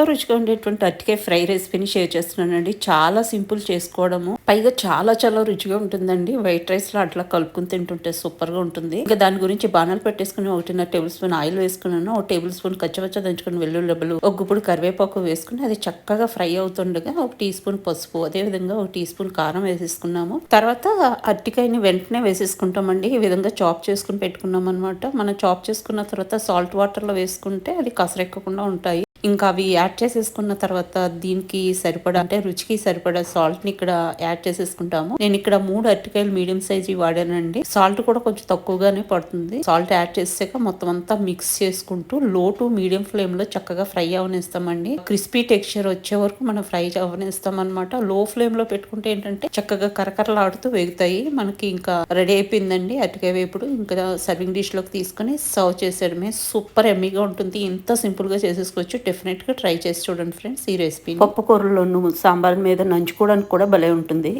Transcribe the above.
ఎంతో రుచిగా ఉండేటువంటి అరటికాయ ఫ్రై రెసిపీని షేర్ చేస్తున్నానండి. చాలా సింపుల్ చేసుకోవడము. పైగా చాలా చాలా రుచిగా ఉంటుందండి. వైట్ రైస్లో అట్లా కలుపుకుని తింటుంటే సూపర్గా ఉంటుంది. ఇంకా దాని గురించి బాణాలు పెట్టేసుకుని ఒకటిన్నర టేబుల్ స్పూన్ ఆయిల్ వేసుకున్నాను. ఒక టేబుల్ స్పూన్ కచ్చవచ్చ దంచుకుని వెల్లుల్లి ఒక గుప్పుడు కరివేపాకు వేసుకుని అది చక్కగా ఫ్రై అవుతుండగా ఒక టీ స్పూన్ పసుపు అదే విధంగా ఒక టీ స్పూన్ కారం వేసేసుకున్నాము. తర్వాత అరటికాయని వెంటనే వేసేసుకుంటామండి. ఈ విధంగా చాప్ చేసుకుని పెట్టుకున్నాం అనమాట మనం చాప్ చేసుకున్న తర్వాత సాల్ట్ వాటర్లో వేసుకుంటే అది కసరెక్కకుండా ఉంటాయి. ఇంకా అవి యాడ్ చేసేసుకున్న తర్వాత దీనికి సరిపడా అంటే రుచికి సరిపడా సాల్ట్ని ఇక్కడ యాడ్ చేసేసుకుంటాము. నేను ఇక్కడ మూడు అరటికాయలు మీడియం సైజ్ వాడానండి. సాల్ట్ కూడా కొంచెం తక్కువగానే పడుతుంది. సాల్ట్ యాడ్ చేసాక మొత్తం అంతా మిక్స్ చేసుకుంటూ లో టు మీడియం ఫ్లేమ్లో చక్కగా ఫ్రై అవనిస్తామండి. క్రిస్పీ టెక్స్చర్ వచ్చే వరకు మనం ఫ్రై అవనిస్తాం అనమాట లో ఫ్లేమ్లో పెట్టుకుంటే ఏంటంటే చక్కగా కరకరలాడుతూ వేగుతాయి. మనకి ఇంకా రెడీ అయిపోయిందండి అరటికాయ వేపుడు. ఇంకా సర్వింగ్ డిష్లోకి తీసుకుని సర్వ్ చేసేయడమే. సూపర్ ఎమ్మీగా ఉంటుంది. ఇంత సింపుల్గా చేసేసుకోవచ్చు. డెఫినెట్గా ట్రై చేసి చూడండి ఫ్రెండ్స్ ఈ రెసిపీ పప్పు కూరలోను సాంబార్ మీద నంచుకోవడానికి కూడా భలే ఉంటుంది.